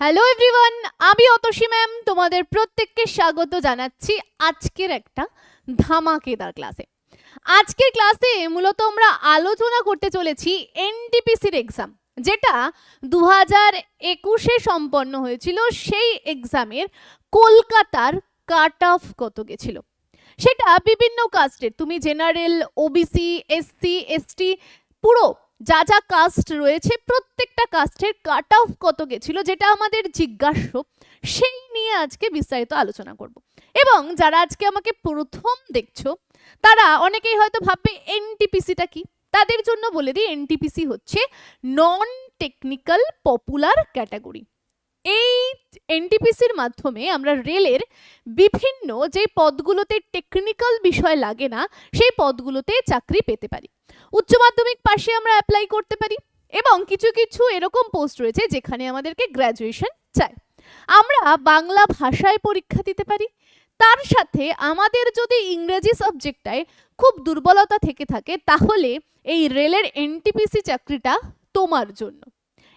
Hello everyone আমি Atasi ma'am তোমাদের প্রত্যেককে স্বাগত জানাচ্ছি আজকের একটা ধামাকেদার ক্লাসে আজকের ক্লাসে মূলত আমরা আলোচনা করতে চলেছি এনটিপিসির এক্সাম যেটা দু হাজার একুশে সম্পন্ন হয়েছিল। সেই এক্সামের কলকাতার কাট অফ কত গেছিল? সেটা বিভিন্ন কাস্টের তুমি জেনারেল ওবিসি এসসি এসটি পুরো যা যা কাস্ট রয়েছে, প্রত্যেকটা কাস্টের কাট অফ কত গেছিল যেটা আমাদের জিজ্ঞাস্য, সেই নিয়ে আজকে বিস্তারিত আলোচনা করব। এবং যারা আজকে আমাকে প্রথম দেখছ, তারা অনেকেই হয়তো ভাববে এনটিপিসিটা কি? তাদের জন্য বলে দিই এনটিপিসি হচ্ছে নন টেকনিক্যাল পপুলার ক্যাটাগরি এই এনটিপিসির মাধ্যমে আমরা রেলের বিভিন্ন যে পদগুলোতে টেকনিক্যাল বিষয় লাগে না, সেই পদগুলোতে চাকরি পেতে পারি। উচ্চ মাধ্যমিক পাশে আমরা অ্যাপ্লাই করতে পারি এবং কিছু কিছু এরকম পোস্ট রয়েছে যেখানে আমাদেরকে গ্র্যাজুয়েশন চাই। আমরা বাংলা ভাষায় পরীক্ষা দিতে পারি। তার সাথে আমাদের যদি ইংরেজি সাবজেক্টটায় খুব দুর্বলতা থেকে থাকে, তাহলে এই রেলের এনটিপিসি চাকরিটা তোমার জন্য।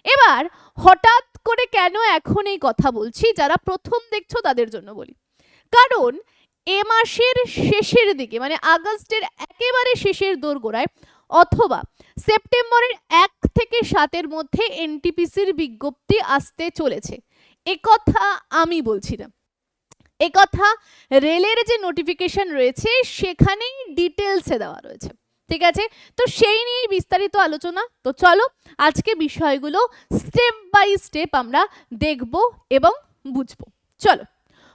এবার হঠাৎ করে কেন এখন এই কথা বলছি, যারা প্রথম দেখছ তাদের জন্য বলি। কারণ এ মাসের শেষের দিকে মানে আগস্টের একেবারে শেষের দোরগোড়ায় অথবা সেপ্টেম্বরের এক থেকে সাতের মধ্যে এনটিপিসির বিজ্ঞপ্তি আসতে চলেছে। একথা আমি বলছি না। একথা রেলের যে নোটিফিকেশন রয়েছে সেখানেই ডিটেলসে দেওয়া রয়েছে। ঠিক আছে? তো সেই নিয়েই বিস্তারিত আলোচনা। তো চলো আজকে বিষয়গুলো স্টেপ বাই স্টেপ আমরা দেখব এবং বুঝব। চলো।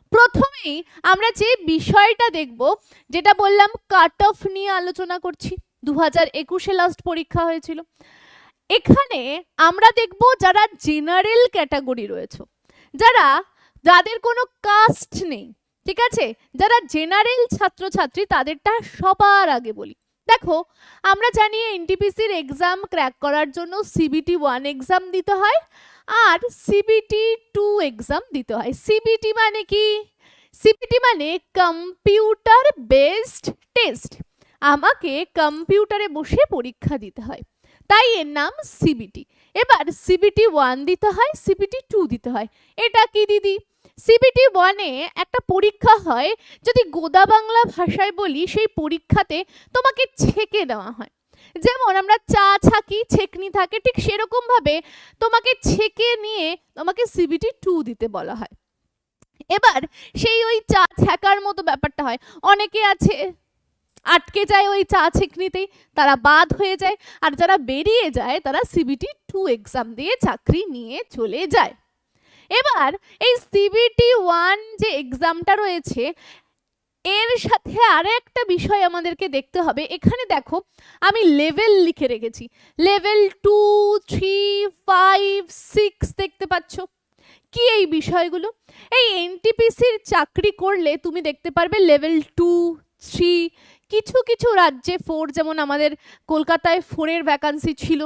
প্রথমেই আমরা যে বিষয়টা দেখব, যেটা বললাম কাট অফ নিয়ে আলোচনা করছি। দু হাজার একুশে লাস্ট পরীক্ষা হয়েছিল। এখানে আমরা দেখব যারা জেনারেল ক্যাটাগরি রয়েছে। যারা, যাদের কোনো কাস্ট নেই, ঠিক আছে? যারা জেনারেল ছাত্রছাত্রী, তাদেরটা সবার আগে বলি। দেখো, আমরা জানি এনটিপিসির এক্সাম ক্র্যাক করার জন্য সিবিটি ওয়ান এক্সাম দিতে হয় আর সিবিটি টু এক্সাম দিতে হয়। সিবিটি মানে কি? সিবিটি মানে কম্পিউটার বেসড টেস্ট আমাকে কম্পিউটারে বসে পরীক্ষা দিতে হয়। তাই এর নাম সিবিটি এবার সিবিটি ওয়ান দিতে হয় সিবিটি টু দিতে হয়। এটা কি, দিদি? সিবিটি ওয়ানে একটা পরীক্ষা হয়, যদি গোদা বাংলা ভাষায় বলি, সেই পরীক্ষাতে তোমাকে ছেঁকে দেওয়া হয়। যেমন আমরা চা ছাকি, ছেকনি থাকে, ঠিক সেরকম ভাবে তোমাকে ছেঁকে নিয়ে তোমাকে সিবিটি টু দিতে বলা হয়। এবার সেই ওই চা ছ্যাকার মতো ব্যাপারটা হয়। অনেকে আছে আটকে যায় ওই চা ছেকনিতেই। তারা বাদ হয়ে যায় আর যারা বেরিয়ে যায়, তারা সিবিটি টু এক্সাম দিয়ে চাকরি নিয়ে চলে যায়। এবার এই সিবিটি ওয়ান যে এক্সামটা রয়েছে, এর সাথে আরও একটা বিষয় আমাদেরকে দেখতে হবে। এখানে দেখো, আমি লেভেল লিখে রেখেছি। Level two three five six দেখতে পাচ্ছ। কি এই বিষয়গুলো? এই এনটিপিসির চাকরি করলে তুমি দেখতে পারবে লেভেল টু থ্রি কিছু কিছু রাজ্যে ফোর যেমন আমাদের কলকাতায় ফোরের ভ্যাকান্সি ছিল।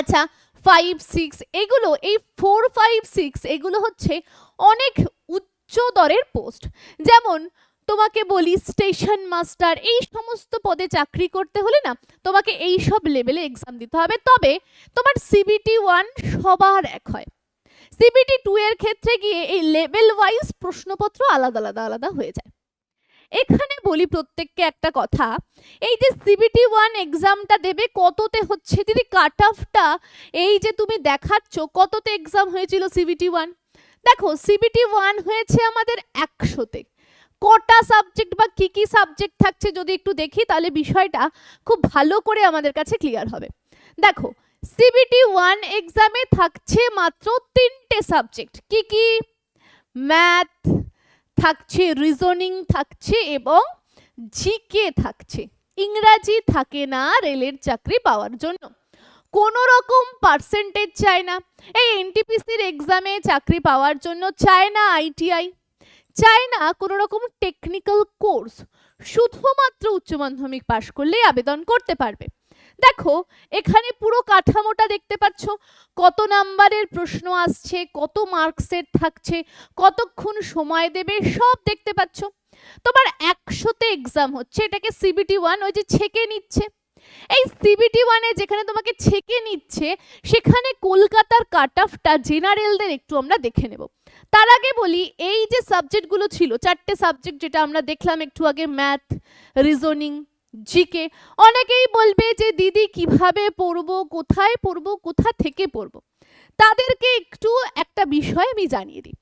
আচ্ছা ফাইভ সিক্স এগুলো, এই ফোর ফাইভ সিক্স এগুলো হচ্ছে অনেক উচ্চ দরের পোস্ট যেমন, তোমাকে বলি স্টেশন মাস্টার এই সমস্ত পদে চাকরি করতে হলে না, তোমাকে এই সব লেভেলে এক্সাম দিতে হবে। তবে, তোমার সিবিটি ওয়ান সবার এক হয়। সিবিটি টু এর ক্ষেত্রে গিয়ে এই লেভেল ওয়াইজ প্রশ্নপত্র আলাদা আলাদা আলাদা হয়ে যায়। এখানে বলি প্রত্যেককে একটা কথা। এই যে সিবিটি ওয়ান এক্সামটা দেবে, কততে হচ্ছে? দিদি কাট অফটা এই যে তুমি দেখাচ্ছ, কততে এক্সাম হয়েছিল সিবিটি ওয়ান দেখো সিবিটি ওয়ান হয়েছে আমাদের একশোতে। কটা সাবজেক্ট বা কি কি সাবজেক্ট থাকছে যদি একটু দেখি, তাহলে বিষয়টা খুব ভালো করে আমাদের কাছে ক্লিয়ার হবে। দেখো সিবিটি ওয়ান এক্সামে থাকছে মাত্র তিনটে সাবজেক্ট কি কি? ম্যাথ থাকছে রিজনিং থাকছে এবং জিকে থাকছে। ইংরাজি থাকে না রেলের চাকরি পাওয়ার জন্য। কোনো রকম পার্সেন্টেজ চায় না। এই এনটিপিসির এক্সামে চাকরি পাওয়ার জন্য চায় না আইটিআই চায় না কোনো রকম টেকনিক্যাল কোর্স শুধুমাত্র উচ্চ মাধ্যমিক পাশ করলেই আবেদন করতে পারবে। দেখো, এখানে পুরো কাঠামোটা দেখতে পাচ্ছ। কত নাম্বারের প্রশ্ন আসছে, কত মার্কসের থাকছে, কতক্ষণ সময় দেবে, সব দেখতে পাচ্ছ। তোমার একশোতে এক্সাম হচ্ছে, এটাকে সিবিটি ওয়ান ওই যে ছেকে নিচ্ছে। এই সিবিটি ওয়ানে যেখানে তোমাকে ছেকে নিচ্ছে, সেখানে কলকাতার কাট অফটা জেনারেলদের একটু আমরা দেখে নেব। তার আগে বলি, এই যে সাবজেক্টগুলো ছিল, চারটে সাবজেক্ট যেটা আমরা দেখলাম একটু আগে ম্যাথ রিজনিং জিকে। অনেকেই বলবে যে, দিদি, কীভাবে পড়ব? কোথায় পড়ব? কোথা থেকে পড়ব? তাদেরকে একটু একটা বিষয় আমি জানিয়ে দিই।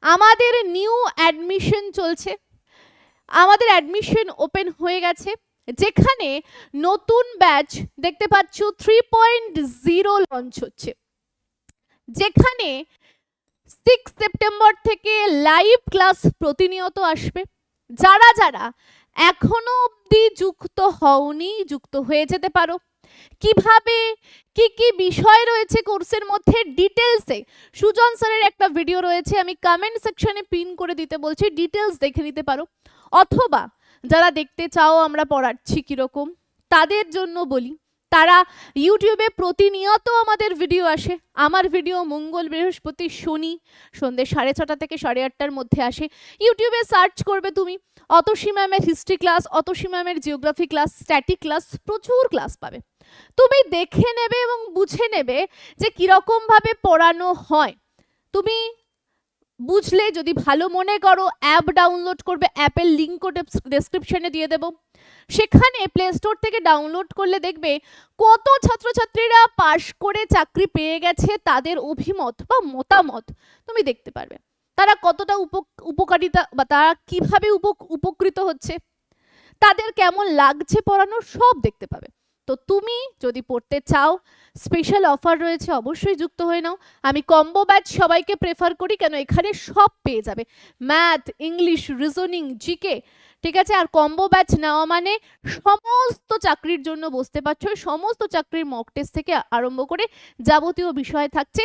আমাদের নিউ অ্যাডমিশন চলছে। আমাদের অ্যাডমিশন ওপেন হয়ে গেছে। যেখানে নতুন ব্যাচ দেখতে পাচ্ছ থ্রি পয়েন্ট জিরো লঞ্চ হচ্ছে। যেখানে সিক্স সেপ্টেম্বর থেকে লাইভ ক্লাস প্রতিনিয়ত আসবে। যারা যারা এখনও অবধি যুক্ত হওনি, যুক্ত হয়ে যেতে পারো। কীভাবে, কি কি বিষয় রয়েছে কোর্সের মধ্যে? ডিটেলসে সুজন স্যারের একটা ভিডিও রয়েছে, আমি কমেন্ট সেকশনে পিন করে দিতে বলছি ডিটেলস দেখে নিতে পারো। অথবা, যারা দেখতে চাও আমরা পড়াচ্ছি কীরকম, তাদের জন্য বলি তারা ইউটিউবে প্রতিনিয়ত আমাদের ভিডিও আসে। আমার ভিডিও মঙ্গল বৃহস্পতি শনি সন্ধ্যে সাড়ে ছটা থেকে সাড়ে আটটার মধ্যে আসে। ইউটিউবে সার্চ করবে তুমি। অতসী ম্যামের হিস্ট্রি ক্লাস অতসী ম্যামের জিওগ্রাফি ক্লাস স্ট্যাটিক ক্লাস প্রচুর ক্লাস পাবে। তুমি দেখে নেবে এবং বুঝে নেবে যে কীরকমভাবে পড়ানো হয়। তুমি বুঝলে যদি ভালো মনে করো অ্যাপ ডাউনলোড করবে অ্যাপের লিঙ্কও ডেসক্রিপশনে দিয়ে দেবো। সেখানে প্লে স্টোর থেকে ডাউনলোড করলে দেখবে কত ছাত্রছাত্রীরা পাশ করে চাকরি পেয়ে গেছে, তাদের অভিমত বা মতামত তুমি দেখতে পারবে। তারা কতটা উপ- উপকারিতা বা তারা কীভাবে উপ- উপকৃত হচ্ছে, তাদের কেমন লাগছে পড়ানো সব দেখতে পাবে। তো তুমি যদি পড়তে চাও স্পেশাল অফার রয়েছে, অবশ্যই যুক্ত হয়ে নাও। আমি কম্বো ব্যাচ সবাইকে প্রেফার করি, কেন এখানে সব পেয়ে যাবে। ম্যাথ ইংলিশ রিজনিং জিকে ঠিক আছে? আর কম্বো ব্যাচ নেওয়া মানে সমস্ত চাকরির জন্য বসতে পারছ সমস্ত চাকরির মক টেস্ট থেকে আরম্ভ করে যাবতীয় বিষয় থাকছে।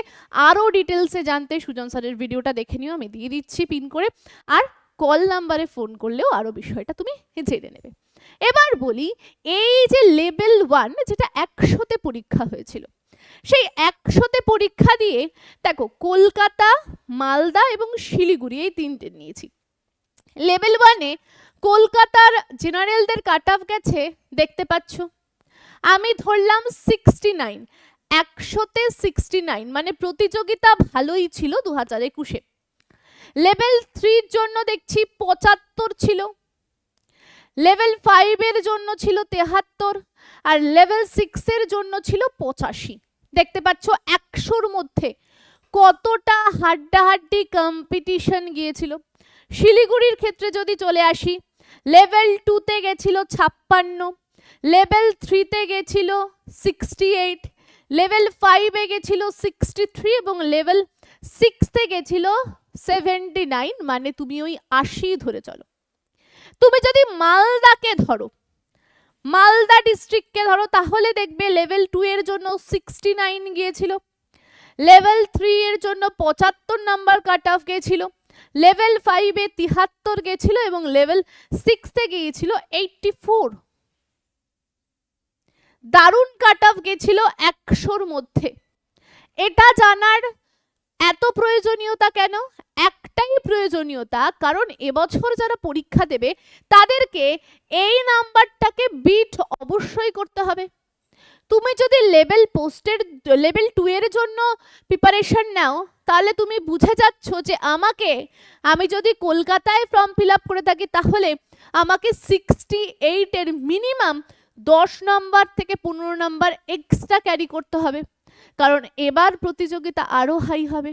আরও ডিটেলসে জানতে সুজন স্যারের ভিডিওটা দেখে নিও, আমি দিয়ে দিচ্ছি পিন করে। আর কল নাম্বারে ফোন করলেও আরও বিষয়টা তুমি জেনে নেবে। এবার বলি, এই যে লেভেল ওয়ান যেটা একশোতে পরীক্ষা হয়েছিল, সেই একশোতে পরীক্ষা দিয়ে দেখো কলকাতা, মালদা এবং শিলিগুড়ি এই তিনটে নিয়েছি। লেভেল ওয়ানে কলকাতার জেনারেলদের কাট অফ গেছে, দেখতে পাচ্ছ। আমি ধরলাম সিক্সটি নাইন, একশোতে সিক্সটি নাইন মানে প্রতিযোগিতা ভালোই ছিল দু হাজার একুশে। লেভেল থ্রির জন্য দেখছি পঁচাত্তর ছিল। লেভেল ফাইভের জন্য ছিল তেহাত্তর আর লেভেল সিক্সের জন্য ছিল পঁচাশি। দেখতে পাচ্ছ, একশোর মধ্যে কতটা হাড্ডাহাড্ডি কম্পিটিশন গিয়েছিল। শিলিগুড়ির ক্ষেত্রে যদি চলে আসি, লেভেল টুতে গেছিল ছাপ্পান্ন, লেভেল থ্রিতে গেছিল সিক্সটি এইট লেভেল ফাইভে গেছিল সিক্সটি থ্রি এবং লেভেল সিক্সতে গেছিল সেভেন্টি নাইন মানে তুমি ওই আশি ধরে চলো। তুমি যদি মালদাকে ধরো, মালদা ডিস্ট্রিক্টকে ধরো, তাহলে দেখবে লেভেল টু এর জন্য সিক্সটি নাইন গিয়েছিল লেভেল থ্রি এর জন্য পঁচাত্তর নাম্বার কাট অফ গিয়েছিল লেভেল ফাইভে তিহাত্তর গেছিল এবং লেভেল সিক্সে গিয়েছিল এইটটি ফোর দারুণ কাট অফ গেছিল একশোর মধ্যে। এটা জানার এত প্রয়োজনীয়তা কেন? একটাই প্রয়োজনীয়তা, কারণ এবছর যারা পরীক্ষা দেবে, তাদেরকে এই নাম্বারটাকে বিট অবশ্যই করতে হবে। তুমি যদি লেভেল পোস্টের লেভেল টু এর জন্য প্রিপারেশন নাও, তাহলে তুমি বুঝে যাচ্ছ যে আমাকে, আমি যদি কলকাতায় ফর্ম ফিল আপ করে থাকি, তাহলে আমাকে সিক্সটি এইটের মিনিমাম দশ নম্বর থেকে পনেরো নম্বর এক্সট্রা ক্যারি করতে হবে। কারণ এবার প্রতিযোগিতা আরও হাই হবে।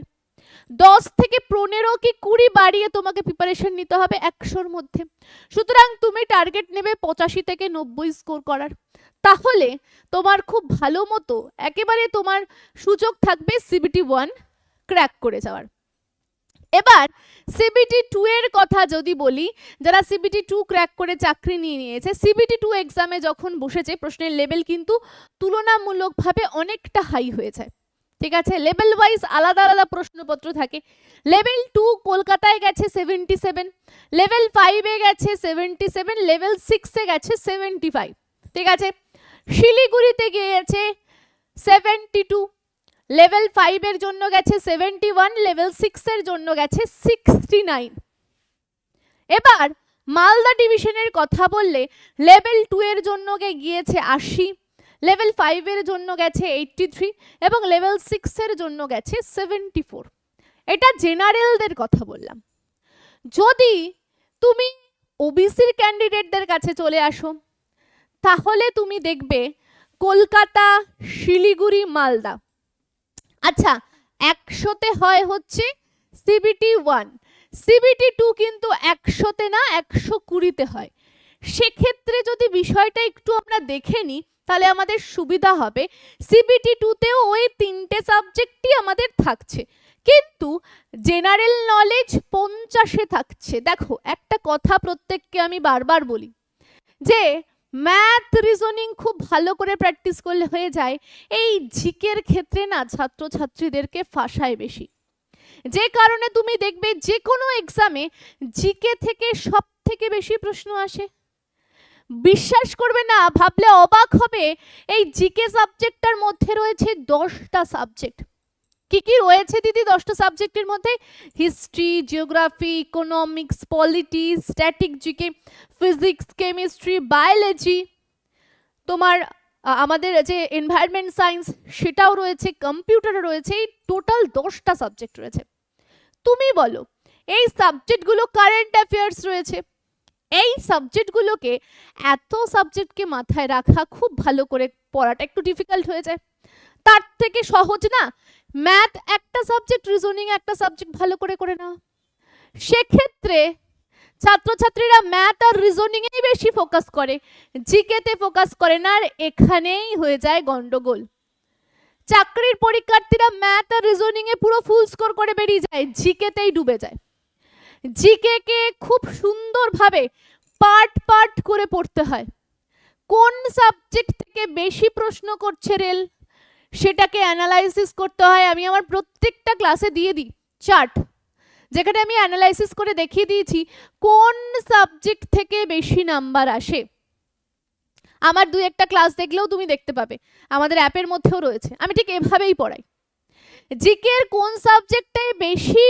দশ থেকে পনেরো কি কুড়ি বাড়িয়ে তোমাকে প্রিপারেশন নিতে হবে একশোর মধ্যে। সুতরাং তুমি টার্গেট নেবে পঁচাশি থেকে নব্বই স্কোর করার। তাহলে তোমার খুব ভালো মতো একেবারে তোমার সুযোগ থাকবে সিবিটি ওয়ান ক্র্যাক করে যাওয়ার। এবার সিবিটি টু এর কথা যদি বলি, যারা সিবিটি টু ক্র্যাক করে চাকরি নিয়ে নিয়েছে সিবিটি টু এক্সামে যখন বসেছে, প্রশ্নের লেভেল কিন্তু তুলনামূলকভাবে অনেকটা হাই হয়েছে। ঠিক আছে? লেভেল ওয়াইজ আলাদা আলাদা প্রশ্নপত্র থাকে। লেভেল টু কলকাতায় গেছে সেভেন্টি সেভেন লেভেল ফাইভে গেছে সেভেন্টি সেভেন লেভেল সিক্সে গেছে সেভেন্টি ফাইভ ঠিক আছে? শিলিগুড়িতে গিয়েছে সেভেন্টি টু লেভেল ফাইভের জন্য গেছে সেভেন্টি ওয়ান লেভেল সিক্সের জন্য গেছে সিক্সটি নাইন এবার মালদা ডিভিশনের কথা বললে লেভেল টু এর জন্য গিয়েছে আশি, লেভেল ফাইভের জন্য গেছে এইটটি থ্রি এবং লেভেল সিক্সের জন্য গেছে সেভেন্টি ফোর এটা জেনারেলদের কথা বললাম। যদি তুমি ওবিসির ক্যান্ডিডেটদের কাছে চলে আসো, তাহলে তুমি দেখবে কলকাতা, শিলিগুড়ি, মালদা আচ্ছা একশোতে হয় হচ্ছে সিবিটি ওয়ান সিবিটি টু কিন্তু একশোতে না, একশো কুড়িতে হয়। সেক্ষেত্রে যদি বিষয়টা একটু আমরা দেখে নিই তাহলে আমাদের সুবিধা হবে। সিবিটি টুতেও ওই তিনটে সাবজেক্টই আমাদের থাকছে। কিন্তু জেনারেল নলেজ পঞ্চাশে থাকছে। দেখো, একটা কথা প্রত্যেককে আমি বারবার বলি। যে ম্যাথ রিজনিং খুব ভালো করে প্র্যাকটিস করলে হয়ে যায়। এই ঝিকের ক্ষেত্রে না ছাত্রছাত্রীদেরকে ফাঁসায় বেশি। যে কারণে তুমি দেখবে যে কোনো এক্সামে জিকে থেকে সব থেকে বেশি প্রশ্ন আসে। বিশ্বাস করবে না, ভাবলে অবাক হবে, এই জিকে সাবজেক্টটার মধ্যে রয়েছে দশটা সাবজেক্ট কি কি রয়েছে দিদি দশটা সাবজেক্টের মধ্যে? History, geography, economics polity static, GK, physics, chemistry, biology. তোমার আমাদের যে এনভায়রনমেন্ট সায়েন্স, সেটাও রয়েছে কম্পিউটার রয়েছে, এই টোটাল দশটা সাবজেক্ট রয়েছে। তুমি বলো, এই সাবজেক্টগুলো কারেন্ট অ্যাফেয়ার্স রয়েছে? এই সাবজেক্টগুলোকে এত সাবজেক্টকে মাথায় রাখা খুব ভালো করে পড়াটা একটু ডিফিকাল্ট হয়ে যায়। তার থেকে সহজ না ম্যাথ একটা সাবজেক্ট রিজনিং একটা সাবজেক্ট ভালো করে করে নাও। সেক্ষেত্রে ছাত্রছাত্রীরা ম্যাথ আর রিজনিং এই বেশি ফোকাস করে। জিকেতে ফোকাস করে না আর এখানেই হয়ে যায় গন্ডগোল। চাকরির পরীক্ষার্থীরা ম্যাথ আর রিজনিং এ পুরো ফুল স্কোর করে বেরিয়ে যায় জিকেতেই ডুবে যায়। জিকে কে খুব সুন্দরভাবে পার্ট পার্ট করে পড়তে হয়। কোন সাবজেক্ট থেকে বেশি প্রশ্ন করছে রেল? সেটাকে অ্যানালাইসিস করতে হয়। আমি আমার প্রত্যেকটা ক্লাসে দিয়ে দিই। চার্ট যেখানে আমি অ্যানালাইসিস করে দেখিয়ে দিয়েছি, কোন সাবজেক্ট থেকে বেশি নাম্বার আসে। আমার দু একটা ক্লাস দেখলেও তুমি দেখতে পাবে। আমাদের অ্যাপের মধ্যেও রয়েছে। আমি ঠিক এভাবেই পড়াই। জিকের কোন সাবজেক্টে বেশি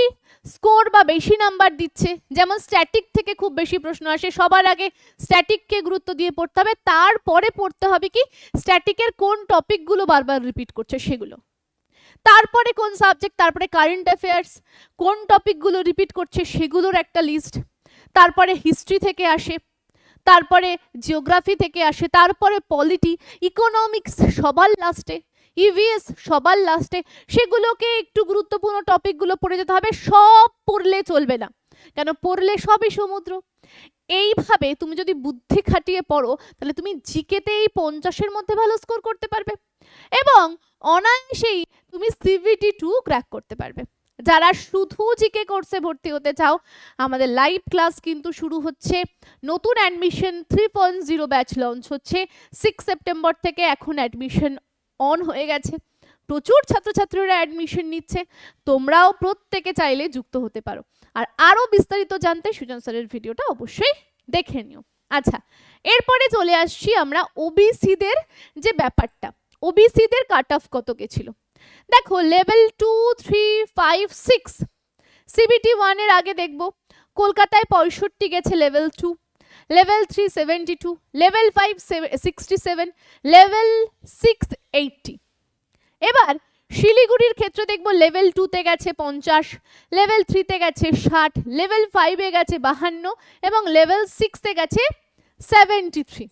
স্কোর বা বেশি নাম্বার দিচ্ছে? যেমন স্ট্যাটিক থেকে খুব বেশি প্রশ্ন আসে, সবার আগে স্ট্যাটিককে গুরুত্ব দিয়ে পড়তে হবে, তারপরে পড়তে হবে কি? স্ট্যাটিকের কোন টপিকগুলো বারবার রিপিট করছে সেগুলো। তারপরে কোন সাবজেক্ট, তারপরে কারেন্ট অ্যাফেয়ার্স, কোন টপিকগুলো রিপিট করছে সেগুলোর একটা লিস্ট। তারপরে হিস্ট্রি থেকে আসে, তারপরে জিওগ্রাফি থেকে আসে, তারপরে পলিটি, ইকোনমিক্স, সবার লাস্টে। ইভিএস সবার লাস্টে সেগুলোকে একটু গুরুত্বপূর্ণ টপিকগুলো পড়ে যেতে হবে। সব পড়লে চলবে না। কেন? পড়লে সবই সমুদ্র। এইভাবে তুমি যদি বুদ্ধি খাটিয়ে পড়ো, তাহলে তুমি জিকেতে এই পঞ্চাশের মধ্যে ভালো স্কোর করতে পারবে। এবং অনায়াসেই তুমি সিভিটি টু ক্র্যাক করতে পারবে। যারা শুধু জিকে কোর্সে ভর্তি হতে চাও, আমাদের লাইভ ক্লাস কিন্তু শুরু হচ্ছে। নতুন admission three point zero batch launch হচ্ছে। সিক্স সেপ্টেম্বর থেকে এখন অ্যাডমিশন অন হয়ে গেছে। প্রচুর ছাত্রছাত্রীরা অ্যাডমিশন নিচ্ছে। তোমরাও প্রত্যেকে চাইলে যুক্ত হতে পারো। আর আরও বিস্তারিত জানতে সুজন স্যারের ভিডিওটা অবশ্যই দেখে নিও। আচ্ছা এরপরে চলে আসছি আমরা ওবিসিদের যে ব্যাপারটা। ওবিসিদের কাট অফ কত গেছিল? দেখো level two three five six CBT ওয়ানের আগে দেখব। কলকাতায় পঁয়ষট্টি গেছে level two level three seventy two level five sixty seven level six eighty এবার শিলিগুড়ির ক্ষেত্রে দেখব লেভেল টুতে গেছে পঞ্চাশ লেভেল থ্রিতে গেছে ষাট লেভেল ফাইভে গেছে বাহান্ন এবং লেভেল সিক্সে গেছে সেভেন্টি থ্রি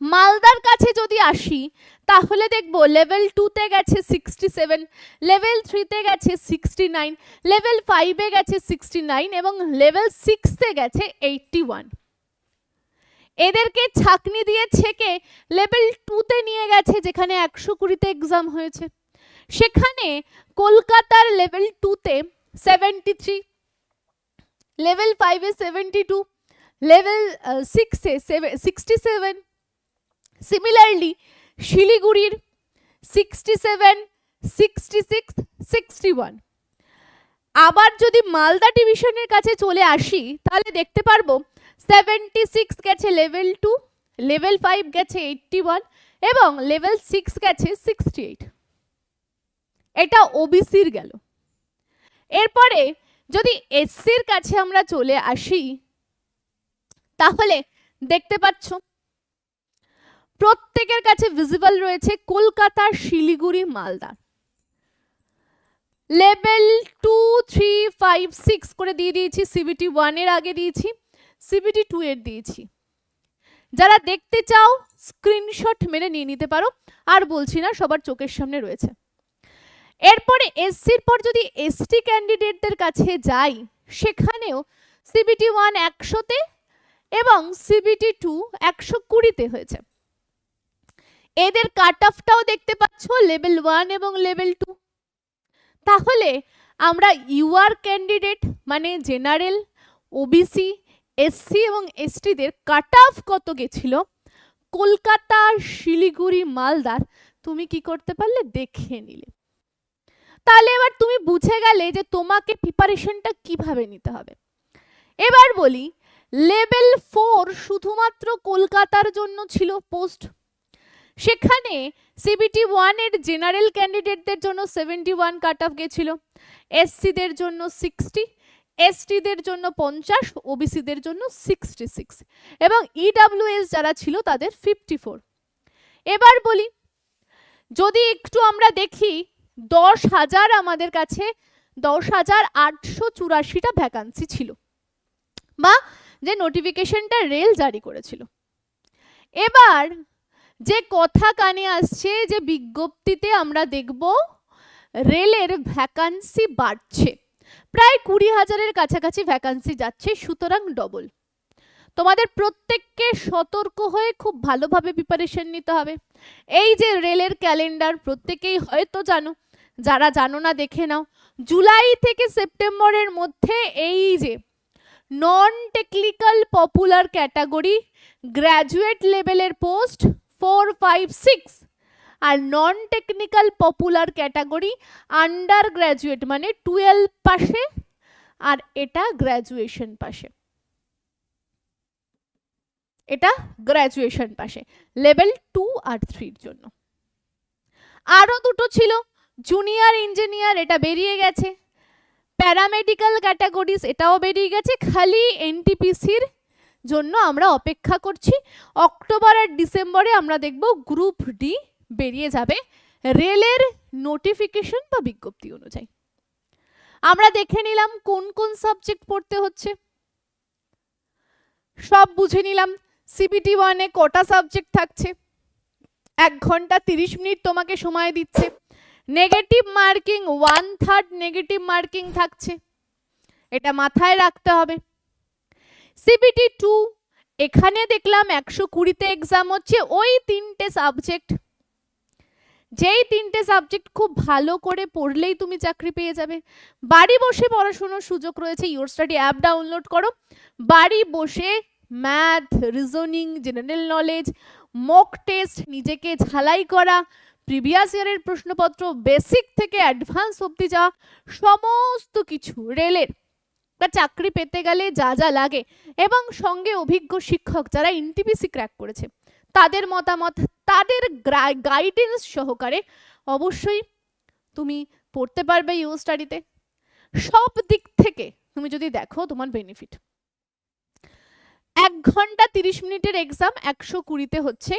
মালদার কাছে যদি আসি, তাহলে দেখব লেভেল টুতে গেছে সিক্সটি সেভেন লেভেল থ্রিতে গেছে সিক্সটি নাইন লেভেল ফাইভে গেছে সিক্সটি নাইন এবং লেভেল সিক্সে গেছে এইটটি ওয়ান এদেরকে ছাকনি দিয়ে ছেকে লেভেল টুতে নিয়ে গেছে, যেখানে একশো কুড়িতে এক্সাম হয়েছে। সেখানে কলকাতার লেভেল টুতে সেভেন্টি থ্রি লেভেল ফাইভে সেভেন্টি টু লেভেল সিক্সে সিক্সটি সেভেন সিমিলারলি শিলিগুড়ির sixty seven sixty six sixty one আবার যদি মালদা ডিভিশনের কাছে চলে আসি, তাহলে দেখতে পারব সেভেন্টি সিক্স গেছে লেভেল টু লেভেল ফাইভ গেছে এইটটি ওয়ান এবং লেভেল সিক্স গেছে সিক্সটি এইট এটা ওবিসির গেল। এরপরে যদি এসসির কাছে আমরা চলে আসি, তাহলে দেখতে পাচ্ছ প্রত্যেকের কাছে ভিজিবল রয়েছে কলকাতার Siliguri, Malda. Level two three five six করে দিয়ে দিয়েছি সিবিটি ওয়ানের আগে দিয়েছি সিবিটি টু এর দিয়েছি। যারা দেখতে চাও স্ক্রিনশট মেরে নিয়ে নিতে পারো, আর বলছি না, সবার চোখের সামনে রয়েছে। এরপরে এসসির পর যদি এসটি ক্যান্ডিডেটদের কাছে যাই, সেখানেও সিবিটি ওয়ান একশোতে এবং সিবিটি টু একশো কুড়িতে হয়েছে। এদের কাট অফটাও দেখতে পাচ্ছ লেভেল ওয়ান এবং লেভেল টু তাহলে আমরা ইউআর ক্যান্ডিডেট মানে জেনারেল ওবিসি এসসি এবং এসটিদের কাট অফ কত গেছিল? কলকাতা, শিলিগুড়ি মালদার তুমি কি করতে পারলে দেখে নিলে। তাহলে এবার তুমি বুঝে গেলে যে তোমাকে প্রিপারেশনটা কীভাবে নিতে হবে। এবার বলি লেভেল ফোর শুধুমাত্র কলকাতার জন্য ছিল পোস্ট সেখানে সিবিটি ওয়ানের জেনারেল ক্যান্ডিডেটদের জন্য সেভেন্টি ওয়ান কাট অফ গেছিল এসসিদের জন্য সিক্সটি এসটিদের জন্য পঞ্চাশ ওবিসিদের জন্য সিক্সটি সিক্স এবং ইডাব্লিউএস যারা ছিল তাদের ফিফটি ফোর এবার বলি, যদি একটু আমরা দেখি, দশ হাজার আমাদের কাছে দশ হাজার আটশো চুরাশিটা ভ্যাকান্সি ছিল বা যে নোটিফিকেশনটা রেল জারি করেছিল। এবার যে কথা কানে আসছে, যে বিজ্ঞপ্তিতে আমরা দেখব, রেলের ভ্যাকান্সি বাড়ছে। প্রায় কুড়ি হাজারের কাছাকাছি ভ্যাকান্সি যাচ্ছে, সুতরাং ডবল তোমাদের প্রত্যেককে সতর্ক হয়ে খুব ভালোভাবে প্রিপারেশন নিতে হবে। এই যে রেলের ক্যালেন্ডার প্রত্যেকেই হয়তো জানো, যারা জানো না দেখে নাও, জুলাই থেকে সেপ্টেম্বরের মধ্যে এই যে non technical popular category graduate লেভেলের পোস্ট ফোর ফাইভ সিক্স আর non technical popular category under graduate মানে টুয়েলভ পাশে আর এটা গ্র্যাজুয়েশন পাশে। এটা গ্র্যাজুয়েশন পাশে। লেভেল টু আর থ্রির জন্য। আরও দুটো ছিল। জুনিয়র ইঞ্জিনিয়ার এটা বেরিয়ে গেছে। প্যারামেডিক্যাল ক্যাটাগরিজ এটাও বেরিয়ে গেছে। খালি এনটিপিসির জন্য আমরা অপেক্ষা করছি। অক্টোবর আর ডিসেম্বরে আমরা দেখব গ্রুপ ডি বেরিয়ে যাবে রেলের নোটিফিকেশন বা বিজ্ঞপ্তি অনুযায়ী। আমরা দেখে নিলাম কোন কোন সাবজেক্ট পড়তে হচ্ছে। সব বুঝে নিলাম সিবিটি ওয়ানে কটা সাবজেক্ট থাকছে। এক ঘণ্টা তিরিশ মিনিট তোমাকে সময় দিচ্ছে। Negative marking one third negative marking থাকছে। এটা মাথায় রাখতে হবে। সিবিটি টু এখানে দেখলাম একশো কুড়িতে এক্সাম হচ্ছে, ওই তিনটে সাবজেক্ট যেই তিনটে সাবজেক্ট খুব ভালো করে পড়লেই তুমি চাকরি পেয়ে যাবে। বাড়ি বসে পড়াশুনোর সুযোগ রয়েছে ইউর স্টাডি অ্যাপ ডাউনলোড করো। বাড়ি বসে math reasoning general knowledge mock test নিজেকে ঝালাই করা প্রিভিয়াস ইয়ারের প্রশ্নপত্র বেসিক থেকে অ্যাডভান্স অবধি যাওয়া, সমস্ত কিছু রেলের বা চাকরি পেতে গেলে যা যা লাগে এবং সঙ্গে অভিজ্ঞ শিক্ষক যারা এনটিপিসি ক্র্যাক করেছে, তাদের মতামত, তাদের গাইডেন্স সহকারে অবশ্যই তুমি পড়তে পারবে ইউ স্টাডিতে সব দিক থেকে তুমি যদি দেখো তোমার বেনিফিট এক ঘণ্টা তিরিশ মিনিটের এক্সাম একশো কুড়িতে হচ্ছে,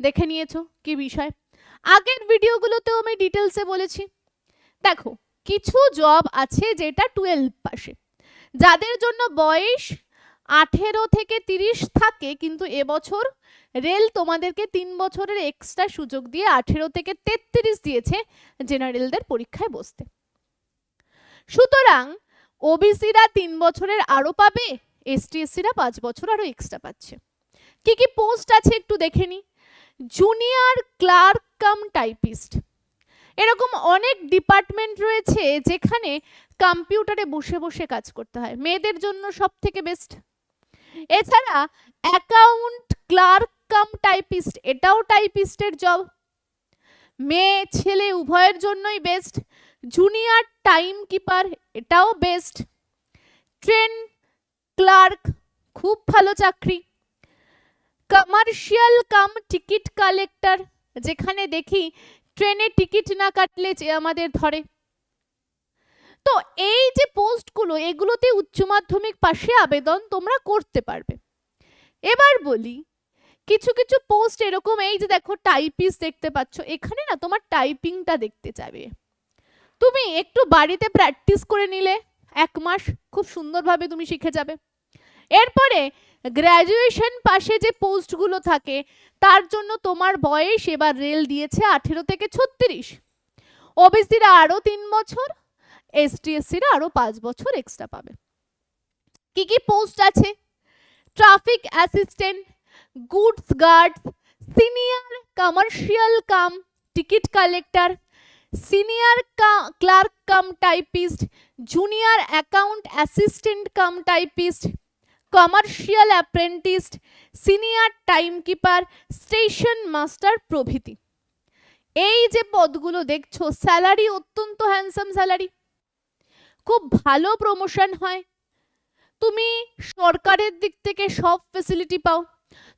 দেখে নিয়েছো কি বিষয়। আগের ভিডিওগুলোতেও আমি ডিটেলসে বলেছি। দেখো, কিছু জব আছে যেটা টুয়েলভ পাশে। যাদের জন্য বয়স আঠেরো থেকে তিরিশ থাকে, কিন্তু এবছর রেল তোমাদেরকে তিন বছরের এক্সট্রা সুযোগ দিয়ে আঠেরো থেকে তেত্রিশ দিয়েছে জেনারেলদের পরীক্ষায় বসতে। সুতরাং ওবিসিরা তিন বছরের আরও পাবে এসটি এসসিরা পাঁচ বছর আরও এক্সট্রা পাচ্ছে। কি কি পোস্ট আছে একটু দেখে নি? জুনিয়র ক্লার্ক কাম টাইপিস্ট এরকম অনেক ডিপার্টমেন্ট রয়েছে যেখানে কম্পিউটারে বসে বসে কাজ করতে হয়। মেয়েদের জন্য সব থেকে বেস্ট এছাড়া অ্যাকাউন্ট ক্লার্ক কাম টাইপিস্ট এটাও টাইপিস্টের জব মেয়ে, ছেলে উভয়ের জন্যই বেস্ট জুনিয়র টাইম কিপার এটাও বেস্ট ট্রেন ক্লার্ক খুব ভালো চাকরি। কমার্শিয়াল কাম টিকিট কালেক্টর যেখানে দেখি ট্রেনে টিকিট না কাটলে যে আমাদের ধরে। তো এই যে পোস্টগুলো, এগুলোতে উচ্চ মাধ্যমিক পাশে আবেদন তোমরা করতে পারবে। এবার বলি, কিছু কিছু পোস্ট এরকম, এই যে দেখো টাইপিস দেখতে পাচ্ছ, এখানে না তোমার টাইপিংটা দেখতে যাবে। তুমি একটু বাড়িতে প্র্যাকটিস করে নিলে, এক মাস খুব সুন্দরভাবে তুমি শিখে যাবে। এরপরে গ্র্যাজুয়েশন পাশে যে পোস্টগুলো থাকে, তার জন্য তোমার বয়স এবার রেল দিয়েছে আঠেরো থেকে ছত্রিশ। ওবিসিরা আরও তিন বছর এসটিএসসিরা আরও পাঁচ বছর এক্সট্রা পাবে। কি কি পোস্ট আছে? Traffic assistant goods guard senior commercial cum ticket collector senior clerk cum typist junior account assistant cum typist commercial apprentice senior timekeeper station master প্রভৃতি। এই যে পদগুলো দেখছ স্যালারি অত্যন্ত হ্যান্ডসাম স্যালারি খুব ভালো প্রমোশন হয়। তুমি সরকারের দিক থেকে সব ফেসিলিটি পাও।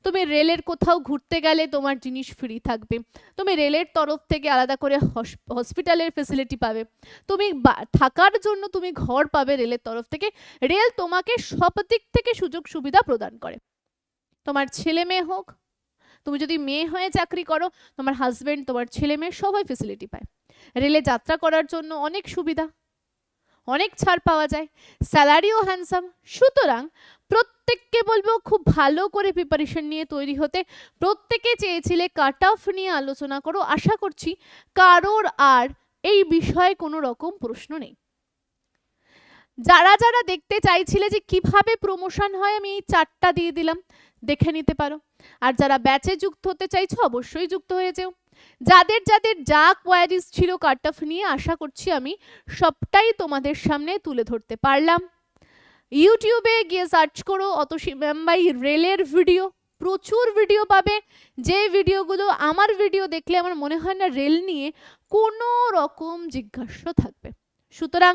তুমি রেলের কোথাও ঘুরতে গেলে তোমার জিনিস ফ্রি থাকবে। তুমি রেলের তরফ থেকে আলাদা করে হসপিটালের ফেসিলিটি পাবে। তুমি থাকার জন্য তুমি ঘর পাবে রেলের তরফ থেকে। রেল তোমাকে সব দিক থেকে সুযোগ সুবিধা প্রদান করে। তোমার ছেলে মেয়ে হোক, তুমি যদি মেয়ে হয়ে চাকরি করো, তোমার হাজবেন্ড তোমার ছেলে মেয়ে সবাই ফেসিলিটি পায়। রেলে যাত্রা করার জন্য অনেক সুবিধা। অনেক ছাড় পাওয়া যায়। স্যালারিও হ্যান্ডসাম সুতরাং প্রত্যেককে বলব খুব ভালো করে প্রিপারেশন নিয়ে তৈরি হতে। প্রত্যেকে চেয়েছিলে কাট অফ নিয়ে আলোচনা করো। আশা করছি কারোর আর এই বিষয়ে কোনো রকম প্রশ্ন নেই। যারা যারা দেখতে চাইছিলে যে কীভাবে প্রমোশন হয়, আমি এই চারটা দিয়ে দিলাম। দেখে নিতে পারো। আর যারা ব্যাচে যুক্ত হতে চাইছো, অবশ্যই যুক্ত হয়ে যেও। যাদের যাদের যা কোয়ারিজ ছিল কাট অফ নিয়ে আশা করছি আমি সবটাই তোমাদের সামনে তুলে ধরতে পারলাম। ইউটিউবে গিয়ে সার্চ করো, অতসী ম্যামবাই রেলের ভিডিও প্রচুর ভিডিও পাবে। যে ভিডিওগুলো আমার ভিডিও দেখলে আমার মনে হয় না রেল নিয়ে কোনো রকম জিজ্ঞাসা থাকবে। সুতরাং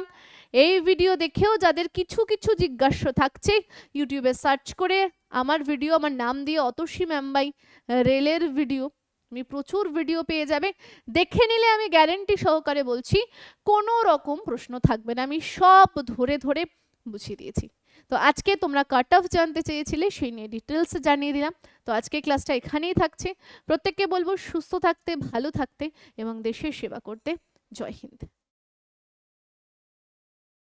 এই ভিডিও দেখেও যাদের কিছু কিছু জিজ্ঞাস্য থাকছে ইউটিউবে সার্চ করে, আমার ভিডিও আমার নাম দিয়ে অতসী ম্যামবাই রেলের ভিডিও তুমি প্রচুর ভিডিও পেয়ে যাবে। দেখে নিলে আমি গ্যারেন্টি সহকারে বলছি, কোনো রকম প্রশ্ন থাকবে না, আমি সব ধরে ধরে বুঝিয়ে দিয়েছি। তো আজকে তোমরা কাট অফ জানতে চেয়েছিলে, সেই নিয়ে ডিটেলস জানিয়ে দিলাম। তো আজকে ক্লাসটা এখানেই থাকছে। প্রত্যেককে বলব, সুস্থ থাকতে, ভালো থাকতে এবং দেশের সেবা করতে। জয় হিন্দ।